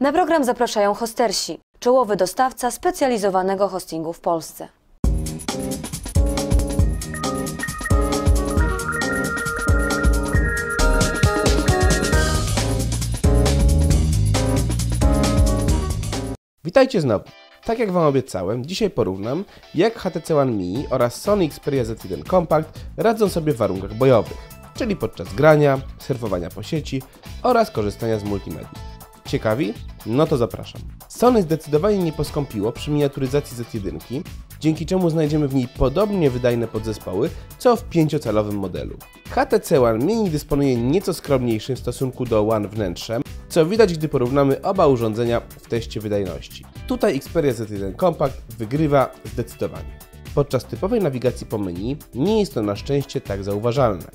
Na program zapraszają hostersi, czołowy dostawca specjalizowanego hostingu w Polsce. Witajcie znowu. Tak jak Wam obiecałem, dzisiaj porównam, jak HTC One Mini oraz Sony Xperia Z1 Compact radzą sobie w warunkach bojowych, czyli podczas grania, surfowania po sieci oraz korzystania z multimedii. Ciekawi? No to zapraszam. Sony zdecydowanie nie poskąpiło przy miniaturyzacji Z1, dzięki czemu znajdziemy w niej podobnie wydajne podzespoły, co w 5-calowym modelu. HTC One Mini dysponuje nieco skromniejszym w stosunku do One wnętrzem, co widać, gdy porównamy oba urządzenia w teście wydajności. Tutaj Xperia Z1 Compact wygrywa zdecydowanie. Podczas typowej nawigacji po menu nie jest to na szczęście tak zauważalne.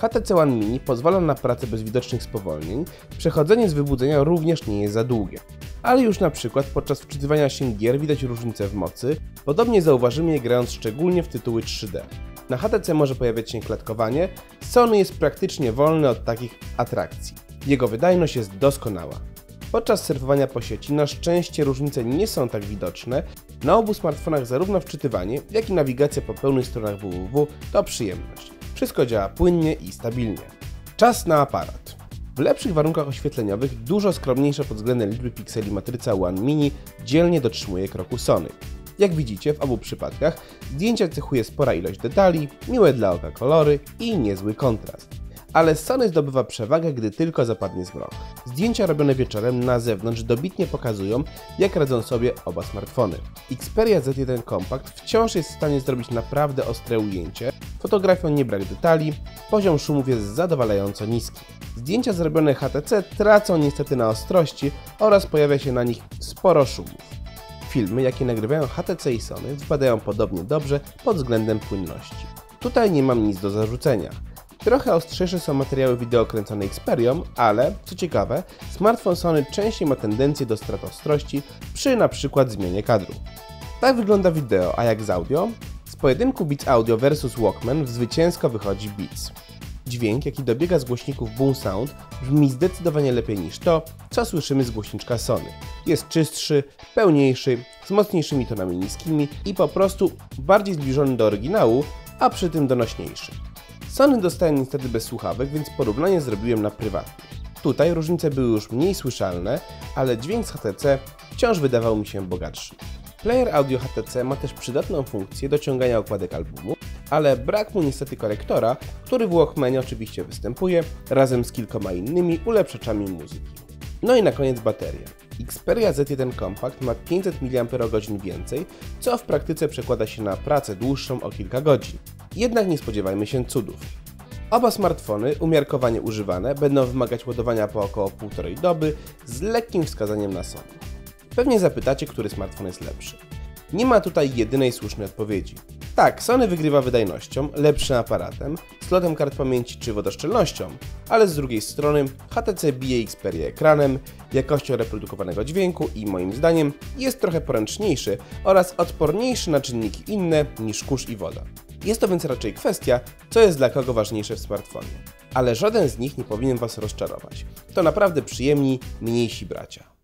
HTC One Mini pozwala na pracę bez widocznych spowolnień, przechodzenie z wybudzenia również nie jest za długie. Ale już na przykład podczas wczytywania się gier widać różnicę w mocy, podobnie zauważymy je grając szczególnie w tytuły 3D. Na HTC może pojawiać się klatkowanie, Sony jest praktycznie wolny od takich atrakcji. Jego wydajność jest doskonała. Podczas surfowania po sieci na szczęście różnice nie są tak widoczne. Na obu smartfonach zarówno wczytywanie, jak i nawigacja po pełnych stronach www to przyjemność. Wszystko działa płynnie i stabilnie. Czas na aparat. W lepszych warunkach oświetleniowych dużo skromniejsza pod względem liczby pikseli matryca One Mini dzielnie dotrzymuje kroku Sony. Jak widzicie, w obu przypadkach zdjęcia cechuje spora ilość detali, miłe dla oka kolory i niezły kontrast ale Sony zdobywa przewagę, gdy tylko zapadnie zmrok. Zdjęcia robione wieczorem na zewnątrz dobitnie pokazują, jak radzą sobie oba smartfony. Xperia Z1 Compact wciąż jest w stanie zrobić naprawdę ostre ujęcie, fotografią nie brak detali, poziom szumów jest zadowalająco niski. Zdjęcia zrobione HTC tracą niestety na ostrości oraz pojawia się na nich sporo szumów. Filmy, jakie nagrywają HTC i Sony, wypadają podobnie dobrze pod względem płynności. Tutaj nie mam nic do zarzucenia. Trochę ostrzejsze są materiały wideo kręcone Xperią, ale, co ciekawe, smartfon Sony częściej ma tendencję do strat ostrości przy np. zmianie kadru. Tak wygląda wideo, a jak z audio? Z pojedynku Beats Audio vs Walkman zwycięsko wychodzi Beats. Dźwięk, jaki dobiega z głośników Boom Sound, brzmi zdecydowanie lepiej niż to, co słyszymy z głośniczka Sony. Jest czystszy, pełniejszy, z mocniejszymi tonami niskimi i po prostu bardziej zbliżony do oryginału, a przy tym donośniejszy. Sony dostałem niestety bez słuchawek, więc porównanie zrobiłem na prywatnie. Tutaj różnice były już mniej słyszalne, ale dźwięk z HTC wciąż wydawał mi się bogatszy. Player audio HTC ma też przydatną funkcję dociągania okładek albumu, ale brak mu niestety korektora, który w Walkmanie oczywiście występuje, razem z kilkoma innymi ulepszaczami muzyki. No i na koniec bateria. Xperia Z1 Compact ma 500 mAh więcej, co w praktyce przekłada się na pracę dłuższą o kilka godzin. Jednak nie spodziewajmy się cudów. Oba smartfony, umiarkowanie używane, będą wymagać ładowania po około półtorej doby z lekkim wskazaniem na Sony. Pewnie zapytacie, który smartfon jest lepszy. Nie ma tutaj jedynej słusznej odpowiedzi. Tak, Sony wygrywa wydajnością, lepszym aparatem, slotem kart pamięci czy wodoszczelnością, ale z drugiej strony HTC bije Xperia ekranem, jakością reprodukowanego dźwięku i moim zdaniem jest trochę poręczniejszy oraz odporniejszy na czynniki inne niż kurz i woda. Jest to więc raczej kwestia, co jest dla kogo ważniejsze w smartfonie. Ale żaden z nich nie powinien Was rozczarować. To naprawdę przyjemni, mniejsi bracia.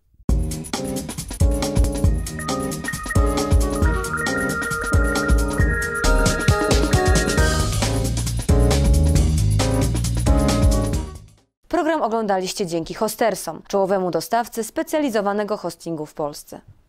Program oglądaliście dzięki Hostersom, czołowemu dostawcy specjalizowanego hostingu w Polsce.